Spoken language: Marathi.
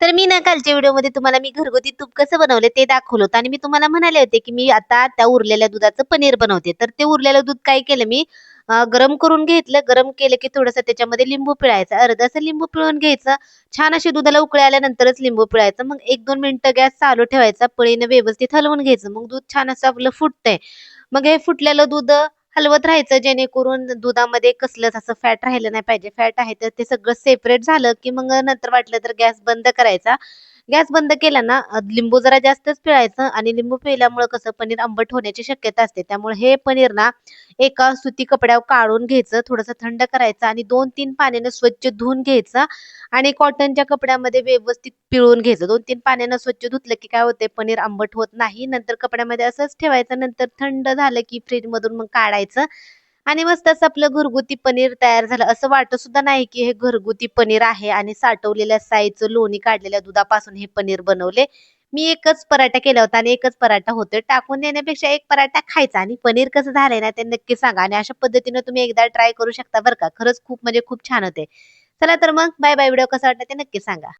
तर मी ना कालच्या व्हिडिओमध्ये तुम्हाला मी घरगुती तूप कसं बनवले ते दाखवलं होतं. आणि मी तुम्हाला म्हणाले होते की मी आता त्या उरलेल्या दुधाचं पनीर बनवते. तर ते उरलेलं दूध काय केलं मी? गरम करून घेतलं. गरम केलं की थोडंसं त्याच्यामध्ये लिंबू पिळायचं. अर्धसं लिंबू पिळून घ्यायचं. छान अशी दुधाला उकळी आल्यानंतरच लिंबू पिळायचं. मग एक दोन मिनटं गॅस चालू ठेवायचा. पळीनं व्यवस्थित हलवून घ्यायचं. मग दूध छान असं आपलं फुटतंय. मग हे फुटलेलं दूध हलवत राहायचं जेणेकरून दुधामध्ये कसलंच असं फॅट राहिलं नाही पाहिजे. फॅट आहे तर ते सगळं सेपरेट झालं की मग नंतर वाटलं तर गॅस बंद करायचा. गॅस बंद केला ना लिंबू जरा जास्तच पिळायचं आणि लिंबू पिळल्यामुळे कसं पनीर आंबट होण्याची शक्यता असते. त्यामुळे हे पनीर ना एका सुती कपड्यावर काढून घ्यायचं थोडंसं थंड करायचं आणि दोन तीन पाण्यानं स्वच्छ धुवून घ्यायचं आणि कॉटनच्या कपड्यामध्ये व्यवस्थित पिळून घ्यायचं. दोन तीन पाण्यानं स्वच्छ धुतलं की काय होते पनीर आंबट होत नाही. नंतर कपड्यामध्ये असंच ठेवायचं नंतर थंड झालं की फ्रीजमधून मग काढायचं आणि मस्त असं आपलं घरगुती पनीर तयार झालं. असं वाटत सुद्धा नाही की हे घरगुती पनीर आहे आणि साठवलेल्या साईचं लोणी काढलेल्या दुधापासून हे पनीर बनवले. मी एकच पराठा केला होता आणि एकच पराठा होतोय. टाकून देण्यापेक्षा एक पराठा खायचा आणि पनीर कसं झालंय ना ते नक्की सांगा आणि अशा पद्धतीनं तुम्ही एकदा ट्राय करू शकता बरं का. खरंच खूप म्हणजे खूप छान होते चला तर मग बाय बाय व्हिडिओ कसा वाटला ते नक्की सांगा.